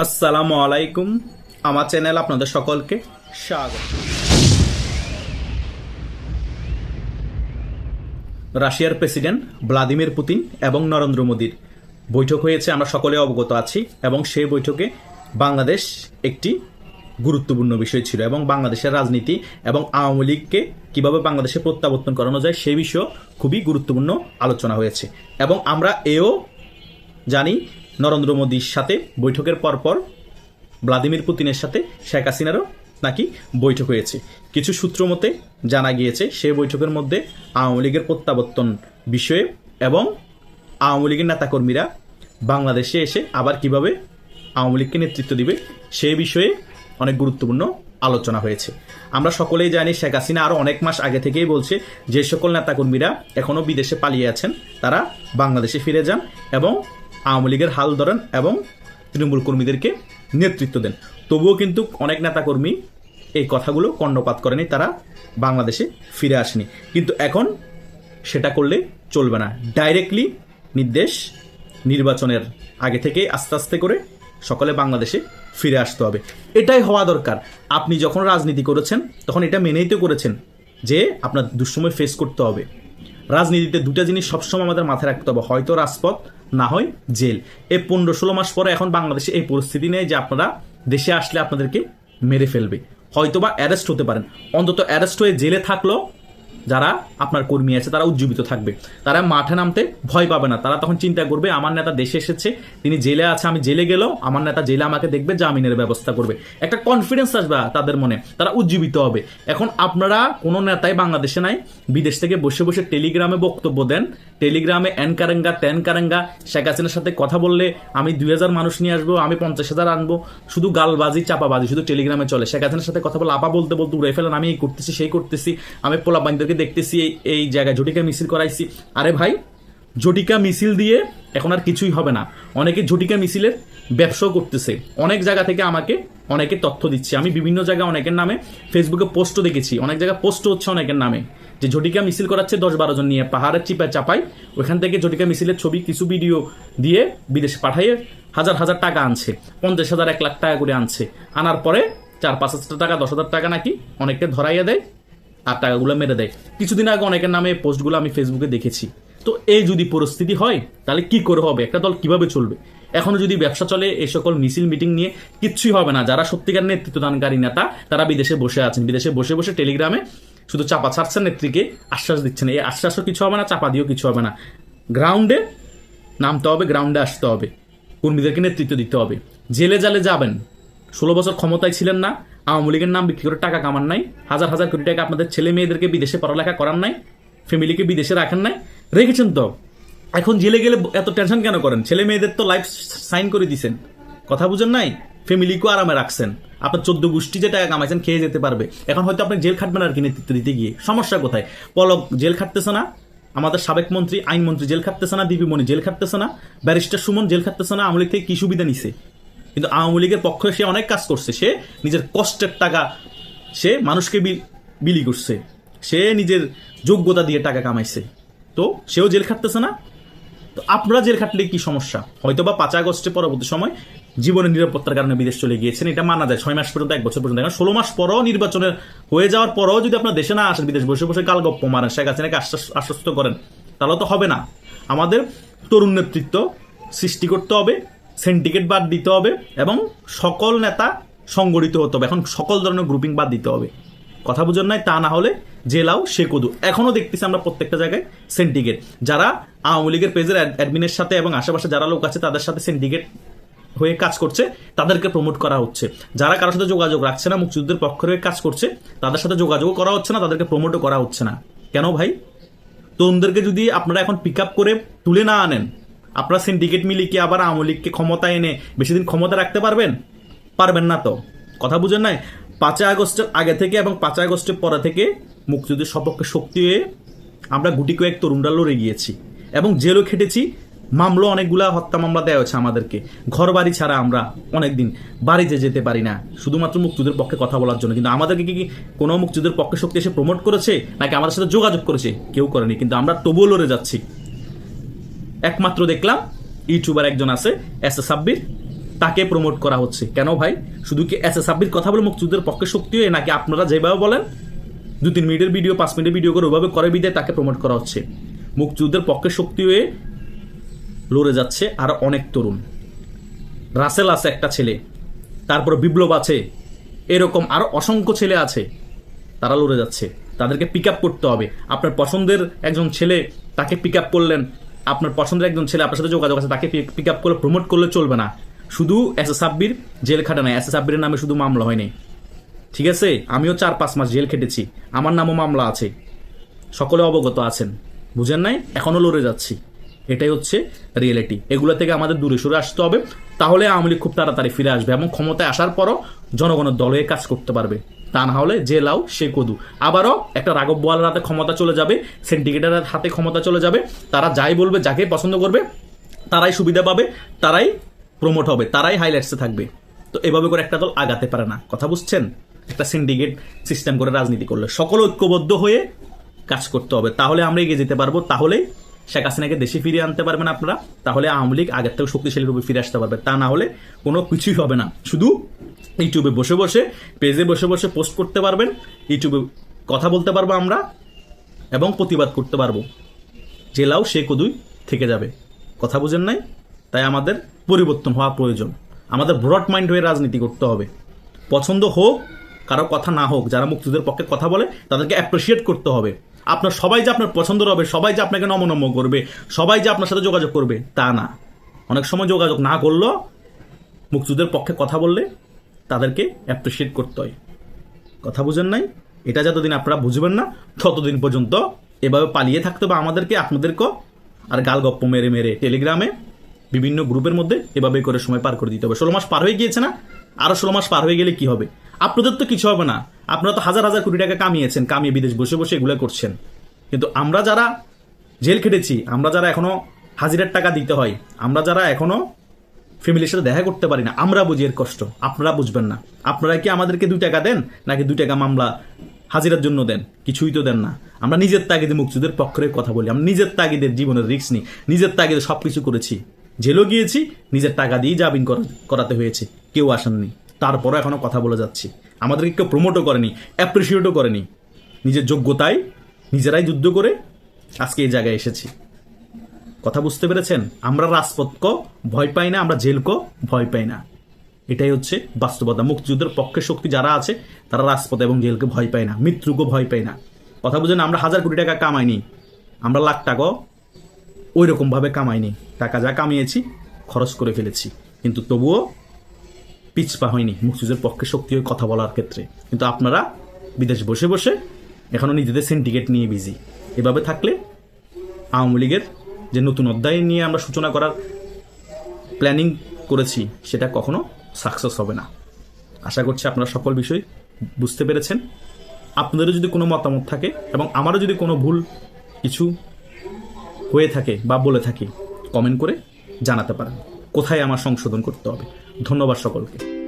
আসসালামু আলাইকুম। আমার চ্যানেল আপনাদের সকলকে স্বাগত। রাশিয়ার প্রেসিডেন্ট ভ্লাদিমির পুতিন এবং নরেন্দ্র মোদীর বৈঠক হয়েছে, আমরা সকলে অবগত আছি, এবং সেই বৈঠকে বাংলাদেশ একটি গুরুত্বপূর্ণ বিষয় ছিল, এবং বাংলাদেশের রাজনীতি এবং আওয়ামী লীগকে কীভাবে বাংলাদেশে প্রত্যাবর্তন করানো যায় সে বিষয়েও খুবই গুরুত্বপূর্ণ আলোচনা হয়েছে। এবং আমরা এও জানি নরেন্দ্র মোদীর সাথে বৈঠকের পরপর ভ্লাদিমির পুতিনের সাথে শেখ হাসিনারও নাকি বৈঠক হয়েছে। কিছু সূত্র মতে জানা গিয়েছে সেই বৈঠকের মধ্যে আওয়ামী লীগের প্রত্যাবর্তন বিষয়ে এবং আওয়ামী লীগের নেতাকর্মীরা বাংলাদেশে এসে আবার কীভাবে আওয়ামী লীগকে নেতৃত্ব দিবে সে বিষয়ে অনেক গুরুত্বপূর্ণ আলোচনা হয়েছে। আমরা সকলেই জানি, শেখ হাসিনা আরও অনেক মাস আগে থেকেই বলছে, যে সকল নেতাকর্মীরা এখনও বিদেশে পালিয়ে আছেন, তারা বাংলাদেশে ফিরে যান এবং আওয়ামী লীগের হাল ধরেন এবং তৃণমূল কর্মীদেরকে নেতৃত্ব দেন। তবুও কিন্তু অনেক নেতাকর্মী এই কথাগুলো কর্ণপাত করেনি, তারা বাংলাদেশে ফিরে আসেনি। কিন্তু এখন সেটা করলে চলবে না। ডাইরেক্টলি নির্দেশ নির্বাচনের আগে থেকে আস্তে আস্তে করে সকলে বাংলাদেশে ফিরে আসতে হবে। এটাই হওয়া দরকার। আপনি যখন রাজনীতি করেছেন, তখন এটা মেনেই তো করেছেন যে আপনার দুঃসময় ফেস করতে হবে। রাজনীতিতে দুটা জিনিস সবসময় আমাদের মাথায় রাখতে হবে। হয়তো রাজপথ না হয় জেল। এই পনেরো ষোলো মাস পরে এখন বাংলাদেশে এই পরিস্থিতি নেই যে আপনারা দেশে আসলে আপনাদেরকে মেরে ফেলবে। হয়তোবা অ্যারেস্ট হতে পারেন। অন্তত অ্যারেস্ট হয়ে জেলে থাকলেও যারা আপনার কর্মী আছে, তারা উজ্জীবিত থাকবে। তারা মাঠে নামতে ভয় পাবে না। তারা তখন চিন্তা করবে, আমার নেতা দেশে এসেছে, তিনি জেলে আছে, আমি জেলে গেলেও আমার নেতা জেলে আমাকে দেখবে, জামিনের ব্যবস্থা করবে। একটা কনফিডেন্স আসবে তাদের মনে, তারা উজ্জীবিত হবে। এখন আপনারা কোনো নেতাই বাংলাদেশে নাই, বিদেশ থেকে বসে বসে টেলিগ্রামে বক্তব্য দেন। টেলিগ্রামে এন কারেঙ্গা তেন কারেঙ্গা, শেখ হাসিনার সাথে কথা বললে, আমি দুই হাজার মানুষ নিয়ে আসব, আমি পঞ্চাশ হাজার আনব। শুধু গালবাজি, চাপাবাজি, শুধু টেলিগ্রামে চলে। শেখ হাসিনার সাথে কথা বলে, আপা বলতে বলতে উড়ে ফেলেন, আমি এই করতেছি, সেই করতেছি, আমি পোলা বান্ধবকে দেখতেছি এই জায়গায় ঝটিকা মিছিল করাইছি। আরে ভাই ঝটিকা মিছিল দিয়ে এখন আর কিছুই হবে না। অনেকে ঝটিকা মিছিলের ব্যবসাও করতেছে। অনেক জায়গা থেকে আমাকে অনেকে তথ্য দিচ্ছে। আমি বিভিন্ন জায়গায় অনেকের নামে ফেসবুকে পোস্টও দেখেছি। অনেক জায়গায় পোস্টও হচ্ছে অনেকের নামে। যে ঝটিকা মিছিল করাচ্ছে দশ বারো জন নিয়ে পাহাড়ের চিপায় চাপাই ওইখান থেকে ঝটিকা মিছিলের ছবি, কিছু ভিডিও দিয়ে বিদেশে পাঠাইয়ে হাজার হাজার টাকা আনছে। পঞ্চাশ হাজার, এক লাখ টাকা করে আনছে। আনার পরে চার পাঁচ হাজার টাকা, দশ হাজার টাকা নাকি অনেককে ধরাইয়া দেয়। আর টাকাগুলো মেরে দেয়। কিছুদিন আগে অনেকের নামে পোস্টগুলো আমি ফেসবুকে দেখেছি। তো এই যদি পরিস্থিতি হয়, তাহলে কি করে হবে? একটা দল কীভাবে চলবে? এখনও যদি ব্যবসা চলে, এই সকল মিছিল, মিটিং নিয়ে কিচ্ছুই হবে না। যারা সত্যিকার নেতৃত্ব দানকারী নেতা, তারা বিদেশে বসে আছেন। বিদেশে বসে বসে টেলিগ্রামে শুধু চাপা ছাড়ছেন নেত্রীকে, আশ্বাস দিচ্ছেন। এই আশ্বাসও কিছু হবে না, চাপা দিয়েও কিছু হবে না। গ্রাউন্ডে নামতে হবে, গ্রাউন্ডে আসতে হবে। কর্মীদেরকে নেতৃত্ব দিতে হবে। জেলে জালে যাবেন। ষোলো বছর ক্ষমতায় ছিলেন না, আওয়ামী লীগের নাম বিক্রি করে টাকা কামান নাই, হাজার হাজার কোটি টাকা আপনাদের ছেলে মেয়েদেরকে বিদেশে পড়ালেখা করার নাই, ফ্যামিলিকে বিদেশে রাখেন নাই। রেখেছেন তো? এখন জেলে গেলে এত টেনশন কেন করেন? ছেলে মেয়েদের তো লাইফ সাইন করে দিছেন। কথা বুঝেন নাই? ফ্যামিলিকেও আরামে রাখছেন। আপনার চোদ্দ গোষ্ঠী যে টাকা কামাইছেন, খেয়ে যেতে পারবে। এখন হয়তো আপনি জেল খাটবেন আর কি নেতৃত্ব দিতে গিয়ে। সমস্যা কোথায়? পলক জেল খাটতেছে না, আমাদের সাবেক মন্ত্রী, আইনমন্ত্রী জেল খাটতেছে না দিবিমণি জেল খাটতেছে না, ব্যারিস্টার সুমন জেল খাটতেছে না, আওয়ামী লীগ থেকে কি সুবিধা নিছে? কিন্তু আওয়ামী লীগের পক্ষে সে অনেক কাজ করছে। সে নিজের কষ্টের টাকা সে মানুষকে বিলি করছে। সে নিজের যোগ্যতা দিয়ে টাকা কামাইছে। তো সেও জেল খাটতেছে না। তো আপনারা জেল খাটলে কি সমস্যা? হয়তো বা পাঁচ আগস্টে পরবর্তী সময় জীবনের নিরাপত্তার কারণে বিদেশ চলে গিয়েছেন, এটা মানা যায়। ছয় মাস পর্যন্ত, এক বছর পর্যন্ত। ষোলো মাস পরও নির্বাচনের হয়ে যাওয়ার পরও যদি আপনার দেশে না আসেন, বিদেশ বসে বসে গালগপ্প মারেন, শেখ হাসিনাকে আশ্বাস, আশ্বস্ত করেন, তাহলে তো হবে না। আমাদের তরুণ নেতৃত্ব সৃষ্টি করতে হবে। সেন্টিকেট বাদ দিতে হবে এবং সকল নেতা সংগঠিত হতে হবে। এখন সকল ধরনের গ্রুপিং বাদ দিতে হবে। কথা বুঝেন নাই? তা না হলে জেলাও সে কদু। এখনও দেখতেছি আমরা প্রত্যেকটা জায়গায় সেন্টিকেট যারা আওয়ামী লীগের পেজের অ্যাডমিনের সাথে এবং আশেপাশে যারা লোক আছে, তাদের সাথে সেন্টিকেট হয়ে কাজ করছে, তাদেরকে প্রমোট করা হচ্ছে। যারা কারোর সাথে যোগাযোগ রাখছে না, মুক্তিযুদ্ধের পক্ষের হয়ে কাজ করছে, তাদের সাথে যোগাযোগ করা হচ্ছে না, তাদেরকে প্রমোটও করা হচ্ছে না। কেন ভাই? তরুণদেরকে যদি আপনারা এখন পিক আপ করে তুলে না আনেন আপনারা সিন্ডিকেট মিলিয়ে কি আবার আওয়ামী লীগকে ক্ষমতায় এনে বেশি দিন ক্ষমতা রাখতে পারবেন? পারবেন না তো। কথা বুঝেন নাই? পাঁচই আগস্টের আগে থেকে এবং পাঁচই আগস্টের পরে থেকে মুক্তিযুদ্ধের সপক্ষে শক্তি হয়ে আমরা গুটি কয়েক তরুণরা লড়ে গিয়েছি এবং জেলও খেটেছি। মামলা অনেকগুলা হত্যা মামলা দেওয়া হয়েছে আমাদেরকে। ঘর বাড়ি ছাড়া আমরা অনেকদিন বাড়িতে যেতে পারি না। শুধুমাত্র মুক্তিযুদ্ধের পক্ষে কথা বলার জন্য। কিন্তু আমাদেরকে কি কোনো মুক্তিযুদ্ধের পক্ষে শক্তি এসে প্রমোট করেছে? নাকি আমাদের সাথে যোগাযোগ করেছে? কেউ করেনি। কিন্তু আমরা তবুও লড়ে যাচ্ছি। একমাত্র দেখলাম ইউটিউবার একজন আছে, এস এ সাব্বির। তাকে প্রমোট করা হচ্ছে। কেন ভাই? শুধু কি এস এস সাব্বির কথা বলে মুক্তিযুদ্ধের পক্ষে শক্তি হয়ে, নাকি আপনারা যেভাবে বলেন? দু তিন মিনিটের ভিডিও পাঁচ মিনিটের ভিডিও করে ওইভাবে করে বিদায় তাকে প্রমোট করা হচ্ছে। মুক্তিযুদ্ধের পক্ষে শক্তি হয়ে লড়ে যাচ্ছে আর অনেক তরুণ। রাসেল আছে একটা ছেলে, তারপর বিপ্লব আছে, এরকম আরও অসংখ্য ছেলে আছে, তারা লড়ে যাচ্ছে। তাদেরকে পিক করতে হবে। আপনার পছন্দের একজন ছেলে তাকে পিক করলেন আপনার পছন্দের একজন ছেলে আপনার সাথে যোগাযোগ আছে, তাকে পিক আপ করলে প্রমোট করলে চলবে না। শুধু এস এস আব্বির জেল খাটা নাই এস এস আব্বির নামে শুধু মামলা হয়নি। ঠিক আছে? আমিও চার পাঁচ মাস জেল খেটেছি। আমার নামও মামলা আছে। সকলে অবগত আছেন। বুঝেন নাই? এখনও লড়ে যাচ্ছি। এটাই হচ্ছে রিয়েলিটি এগুলো থেকে আমাদের দূরে সরে আসতে হবে। তাহলে আওয়ামী লীগ খুব তাড়াতাড়ি ফিরে আসবে এবং ক্ষমতায় আসার পরও জনগণের দলে কাজ করতে পারবে। তা না হলে যে লাউ সে কদু। আবারও একটা রাঘব বোয়ালের হাতে ক্ষমতা চলে যাবে সিন্ডিকেটের হাতে ক্ষমতা চলে যাবে, তারা যাই বলবে, যাকে পছন্দ করবে, তারাই সুবিধা পাবে, তারাই প্রমোট হবে, তারাই হাইলাইটসে থাকবে। তো এভাবে করে একটা দল আগাতে পারে না। কথা বুঝছেন? একটা সিন্ডিকেট সিস্টেম করে রাজনীতি করলে। সকল ঐক্যবদ্ধ হয়ে কাজ করতে হবে। তাহলে আমরা এগিয়ে যেতে পারব তাহলে শেখ হাসিনাকে দেশে ফিরিয়ে আনতে পারবেন আপনারা, তাহলে আওয়ামী লীগ আগের থেকে শক্তিশালী রূপে ফিরে আসতে পারবে। তা না হলে কোনো কিছুই হবে না। শুধু ইউটিউবে বসে বসে, পেজে বসে বসে পোস্ট করতে পারবেন, ইউটিউবে কথা বলতে পারব আমরা, এবং প্রতিবাদ করতে পারব। জেলাও সে কদুই থেকে যাবে। কথা বুঝেন নাই? তাই আমাদের পরিবর্তন হওয়া প্রয়োজন। আমাদের ব্রড মাইন্ড হয়ে রাজনীতি করতে হবে। পছন্দ হোক, কারও কথা না হোক, যারা মুক্তিযুদ্ধের পক্ষে কথা বলে, তাদেরকে অ্যাপ্রিসিয়েট করতে হবে। আপনার সবাই যে আপনার পছন্দের হবে, সবাই যে আপনাকে নমনম্য করবে, সবাই যে আপনার সাথে যোগাযোগ করবে, তা না। অনেক সময় যোগাযোগ না করলেও মুক্তিযুদ্ধের পক্ষে কথা বললে তাদেরকে অ্যাপ্রিসিয়েট করতে হয়। কথা বুঝেন নাই? এটা যতদিন আপনারা বুঝবেন না, ততদিন পর্যন্ত এভাবে পালিয়ে থাকতে হবে আমাদেরকে, আপনাদেরকেও। আর গাল গপ্প মেরে মেরে টেলিগ্রামে বিভিন্ন গ্রুপের মধ্যে এভাবে করে সময় পার করে দিতে হবে। ষোলো মাস পার হয়ে গিয়েছে না? আরও ষোলো মাস পার হয়ে গেলে কি হবে? আপনাদের তো কিছু হবে না। আপনারা তো হাজার হাজার কোটি টাকা কামিয়েছেন, কামিয়ে বিদেশ বসে বসে এগুলো করছেন। কিন্তু আমরা যারা জেল খেটেছি, আমরা যারা এখনও হাজিরার টাকা দিতে হয়, আমরা যারা এখনও ফ্যামিলির সাথে দেখা করতে পারি না, আমরা বুঝি এর কষ্ট। আপনারা বুঝবেন না। আপনারা কি আমাদেরকে দুই টাকা দেন, নাকি দুই টাকা মামলা হাজিরার জন্য দেন? কিছুই তো দেন না। আমরা নিজের তাগিদে মুক্তিযুদ্ধের পক্ষে কথা বলি। আমরা নিজের তাগিদের জীবনের রিস্ক নিই। নিজের তাগিদে সব কিছু করেছি। জেলও গিয়েছি, নিজের টাকা দিয়েই জামিন করা- করাতে হয়েছে। কেউ আসেননি। তারপরও এখনও কথা বলে যাচ্ছি। আমাদেরকে কেউ প্রমোটও করেনি অ্যাপ্রিসিয়েটও করেনি। নিজের যোগ্যতায় নিজেরাই যুদ্ধ করে আজকে এই জায়গায় এসেছি। কথা বুঝতে পেরেছেন? আমরা রাজপথকে ভয় পাই না। আমরা জেলকে ভয় পাই না। এটাই হচ্ছে বাস্তবতা। মুক্তিযুদ্ধের পক্ষে শক্তি যারা আছে, তারা রাজপথ এবং জেলকে ভয় পায় না, মৃত্যুকে ভয় পায় না। কথা বুঝেন, আমরা হাজার কোটি টাকা কামাইনি। আমরা লাখ টাকা ওই রকমভাবে কামাইনি। টাকা যা কামিয়েছি, খরচ করে ফেলেছি। কিন্তু তবুও পিছপা হয়নি মুক্তিযুদ্ধের পক্ষে শক্তি হয়ে কথা বলার ক্ষেত্রে। কিন্তু আপনারা বিদেশ বসে বসে এখনও নিজেদের সিন্ডিকেট নিয়ে বিজি এভাবে থাকলে আওয়ামী লীগের যে নতুন অধ্যায় নিয়ে আমরা সূচনা করার প্ল্যানিং করেছি, সেটা কখনো সাকসেস হবে না। আশা করছি আপনারা সকল বিষয় বুঝতে পেরেছেন। আপনাদেরও যদি কোনো মতামত থাকে এবং আমারও যদি কোনো ভুল কিছু হয়ে থাকে বা বলে থাকি কমেন্ট করে জানাতে পারেন। কোথায় আমার সংশোধন করতে হবে? ধন্যবাদ সকলকে।